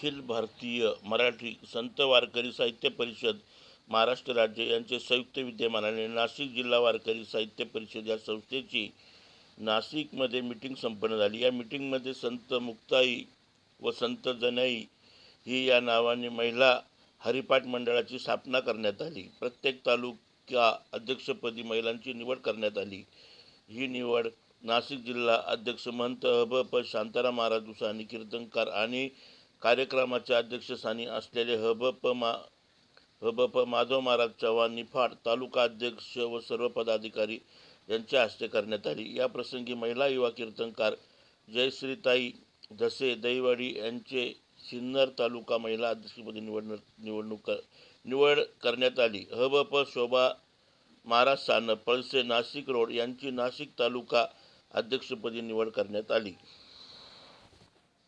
अखिल भारतीय मराठी संत वारकरी साहित्य परिषद महाराष्ट्र राज्य यांचे संयुक्त विद्यमानाने नाशिक जिल्हा वारकरी साहित्य परिषद या संस्थेची नाशिकमध्ये मिटिंग संपन्न झाली. या मिटिंगमध्ये संत मुक्ताई व संत जनाई ही या नावाने महिला हरिपाठ मंडळाची स्थापना करण्यात आली. प्रत्येक तालुका अध्यक्षपदी महिलांची निवड करण्यात आली. ही निवड नाशिक जिल्हा अध्यक्ष महंत हब प शांताराम महाराज दुसानी कीर्तनकार आणि कार्यक्रमाच्या अध्यक्षस्थानी असलेले हबप मा हबप माधव महाराज चव्हाण निफाड तालुका अध्यक्ष व सर्व पदाधिकारी यांच्या हस्ते करण्यात आली. या प्रसंगी महिला युवा कीर्तनकार जयश्रीताई धसे दैवाडी यांचे सिन्नर तालुका महिला अध्यक्षपदी निवड निवडणूक निवड करण्यात आली. हबप शोभा महाराज सानप पळसे नाशिक रोड यांची नाशिक तालुका अध्यक्षपदी निवड करण्यात आली.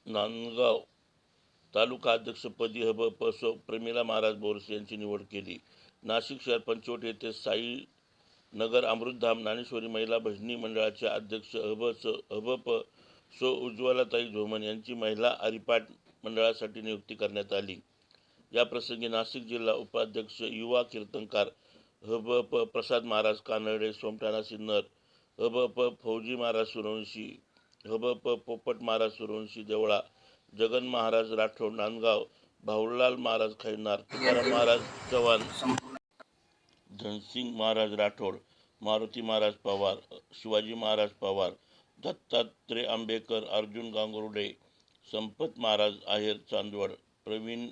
नांदगाव तालुका अध्यक्षपदी हब प सो प्रमिला महाराज बोरसे यांची निवड केली. नाशिक शहर पंचवट येथे साई नगर अमृतधाम ज्ञानेश्वरी महिला भजनी मंडळाचे अध्यक्ष हब स हब प सो उज्ज्वलाताई झोमन यांची महिला आरिपाट मंडळासाठी नियुक्ती करण्यात आली. या प्रसंगी नाशिक जिल्हा उपाध्यक्ष युवा कीर्तनकार हब प प्रसाद महाराज कानडे सोमठाणा सिन्नर हब प फौजी महाराज सुरवंशी हब प पोपट महाराज सुरवंशी देवळा जगन महाराज राठोड नांदगाव भाऊलाल महाराज खैरनार तुकाराम महाराज चव्हाण धनसिंग महाराज राठोड मारुती महाराज पवार शिवाजी महाराज पवार दत्तात्रय आंबेकर अर्जुन गांगुर्डे संपत महाराज आहेर चांदवड प्रवीण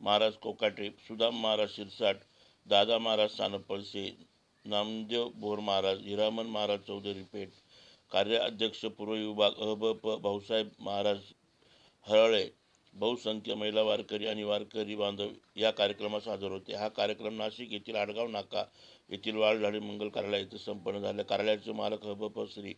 महाराज कोकाटे सुदाम महाराज शिरसाट दादा महाराज सानपळसे नामदेव भोर महाराज हिरामन महाराज चौधरी पेठ कार्याध्यक्ष पूर्व विभाग अहब प भाऊसाहेब महाराज हळळे बहुसंख्य महिला वारकरी आणि वारकरी बांधव या कार्यक्रमास हजर होते. हा कार्यक्रम नाशिक येथील आडगाव नाका येथील वाळझाडे मंगल कार्यालय येथे संपन्न झाले. कार्यालयाचे मालक हबप श्री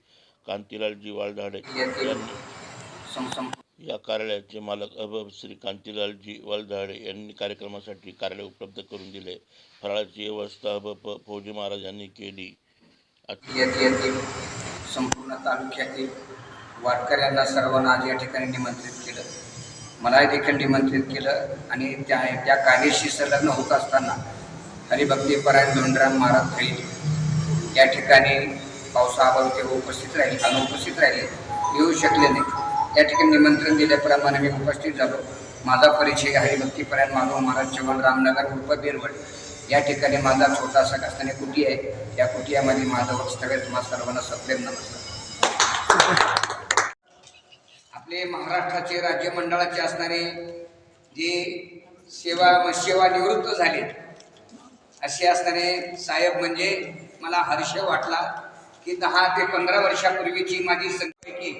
कांतीलालजी वाळझाडे यांनी या कार्यालयाचे मालक अभब श्री कांतीलालजी वालझाडे यांनी कार्यक्रमासाठी कार्यालय उपलब्ध करून दिले. फराळाची व्यवस्था अभप फौजी महाराज यांनी केली. संपूर्ण तालुक्यातील वारकऱ्यांना सर्वांना आज या ठिकाणी निमंत्रित केले. मला देखील निमंत्रित केलं आणि त्या त्या कार्यशी संलग्न होत असताना हरिभक्तीपरायण धोंडराम महाराज खैल या ठिकाणी पावसाअभावी ते उपस्थित राहिले अनुपस्थित राहिले येऊ शकले नाही. या ठिकाणी निमंत्रण दिल्याप्रमाणे मी उपस्थित झालो. माझा परिचय हरिभक्तीपरायण माधव महाराज चव्हाण रामनगर उर्फ बिरवड. या ठिकाणी माझा छोटासा कसताने कुटी आहे. या कुटियामध्ये माझं वक्तव्य तुम्हाला सर्वांना सप्रेम नमस्कार. आपले महाराष्ट्राचे राज्य मंडळाचे असणारे जे सेवा सेवानिवृत्त झाले असे असणारे साहेब म्हणजे मला हर्ष वाटला की दहा ते पंधरा वर्षापूर्वीची माझी संख्येकी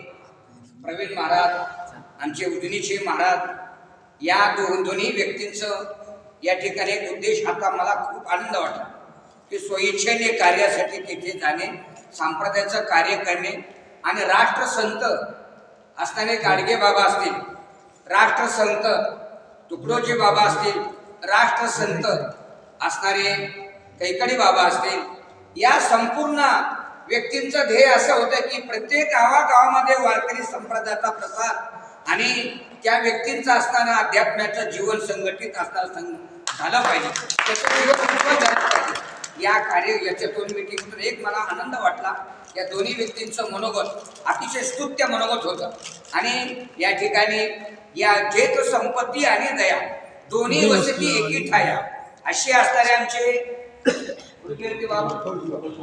प्रवीण महाराज आमचे उजनीचे महाराज या दोन दोन्ही व्यक्तींचं या ठिकाणी एक उद्देश आता मला खूप आनंद वाटला की स्वइच्छेने कार्यासाठी तिथे जाणे संप्रदायाचं कार्य करणे आणि राष्ट्रसंत असणारे गाडगे बाबा असतील राष्ट्रसंत तुकडोजी बाबा असतील राष्ट्रसंत असणारे कैकडी बाबा असतील या संपूर्ण व्यक्तींचं ध्येय असं होतं की प्रत्येक गावागावामध्ये वारकरी संप्रदायाचा प्रसार आणि त्या व्यक्तींचं असताना अध्यात्माचं जीवन संघटित असणारं झालं पाहिजे. झालं या कार्य याच्यातून मिटिंगमधून एक मला आनंद वाटला. या दोन्ही व्यक्तींचं मनोगत अतिशय स्तुत्य मनोगत होतं. आणि या ठिकाणी या जेत संपत्ती आणि दया दोन्ही वसती एकी ठाया. असे असणारे आमचे बाबा?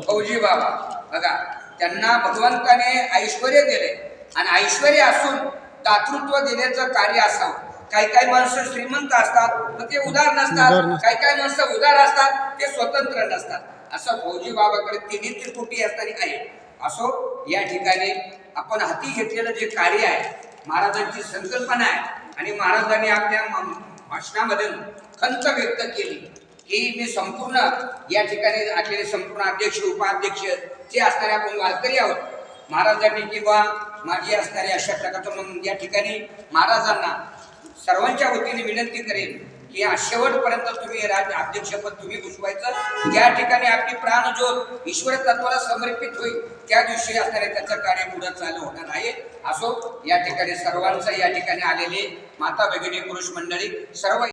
फौजी बाबा. बघा त्यांना भगवंताने ऐश्वर दिले. आणि ऐश्वर असून दातृत्व देण्याचं कार्य असावं. काही काही माणसं श्रीमंत असतात मग ते उदार नसतात. काही काही माणसं उदार असतात ते स्वतंत्र नसतात. असं फौजी बाबाकडे तिन्ही त्रिकुटी असणारी आहे असो या ठिकाणी आपण हाती घेतलेलं जे कार्य आहे महाराजांची संकल्पना आहे आणि महाराजांनी आपल्या भाषणामधून खंत व्यक्त केली. की मी संपूर्ण या ठिकाणी असलेले संपूर्ण अध्यक्ष उपाध्यक्ष जे असणारे आपण वारकरी आहोत महाराजांनी किंवा माझी असणारे अशा प्रकारचं म्हणून या ठिकाणी महाराजांना सर्वांच्या वतीने विनंती करेन. की शेवटपर्यंत तुम्ही राज्य अध्यक्षपद तुम्ही घुसवायचं ज्या ठिकाणी आपली प्राणज्योत ईश्वर तत्वाला समर्पित होईल त्या दिवशी असणारे त्याचं कार्य पुढे चालू होणार आहे. असो असो या ठिकाणी सर्वांचं या ठिकाणी आलेले माता भगिनी पुरुष मंडळी सर्व